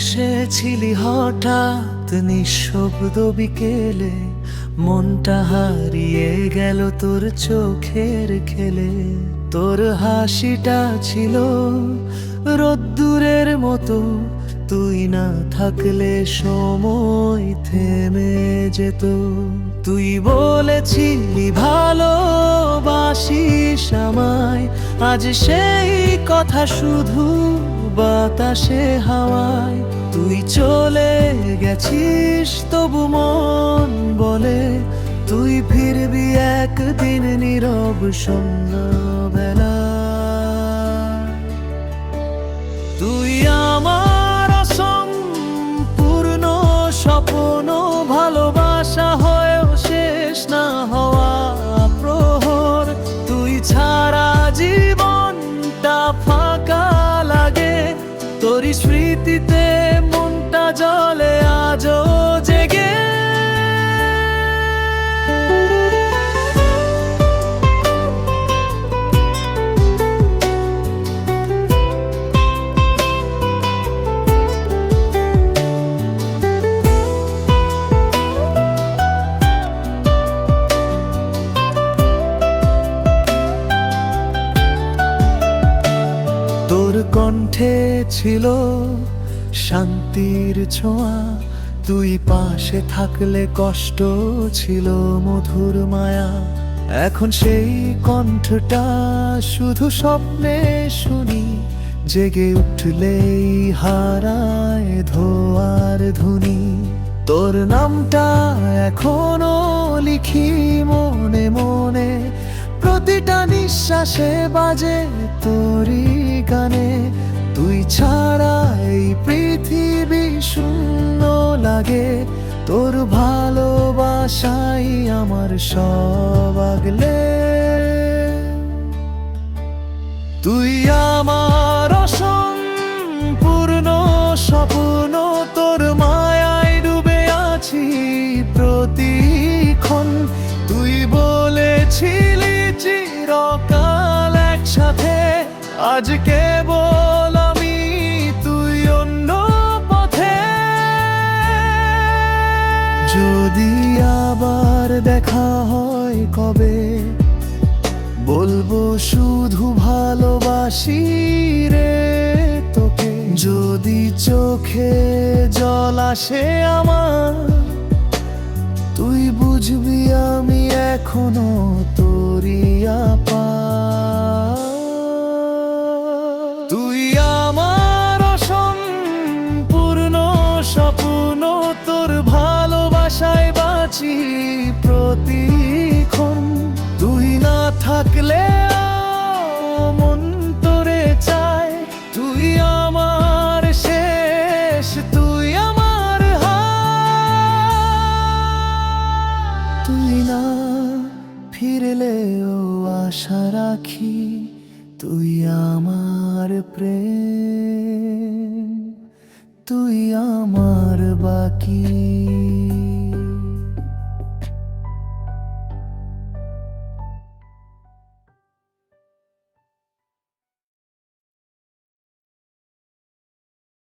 এসেছিলি হঠাৎ নিঃশব্দ বিকেলে, মনটা হারিয়ে গেল তোর চোখের খেলে। তোর হাসিটা ছিল রোদ্দুরের মতো, তুই না থাকলে সময় থেমে যেত। তুই বলেছিলি, ভালোবাসিস আমায়, আজ সেই কথা শুধু বাতাসে হাওয়ায়। তুই চলে গেছিস, তবু মন বলে। তুই ফিরবি একদিন নীরব সন্ধ্যাবেলা কণ্ঠে ছিল শান্তির ছোঁয়া। তুই পাশে থাকলে কষ্ট ছিল মধুর মায়া। এখন সেই কণ্ঠটা শুধু স্বপ্নে শুনি, জেগে উঠলেই হারায় ধোয়ার ধুনি তোর নামটা এখনও লিখি মনে মনে, প্রতিটা নিঃশ্বাসে বাজে তোরই গানে, তুই ছাড়া এই পৃথিবী শূন্য লাগে। তোর ভালোবাসাই আমার সব আগলে। তুই আমার সম্পূর্ণ স্বপ্ন, তোর মায়ায় ডুবে আছি প্রতিক্ষণ। তুই বলেছিলি চিরকাল একসাথে আজ কেবল আমি, তুই অন্য পথে। যদি আবার দেখা হয় কবে, বলব শুধু ভালোবাসি রে তোকে। যদি চোখে জল আসে আমার, তুই বুঝবি আমি এখনও তোরি আপা। প্রতিক্ষণ তুই না থাকলে মন চায়। তুই আমার শেষ, তুই আমার তুই না আশা রাখি, তুই আমার প্রেম, তুই আমার বাকি।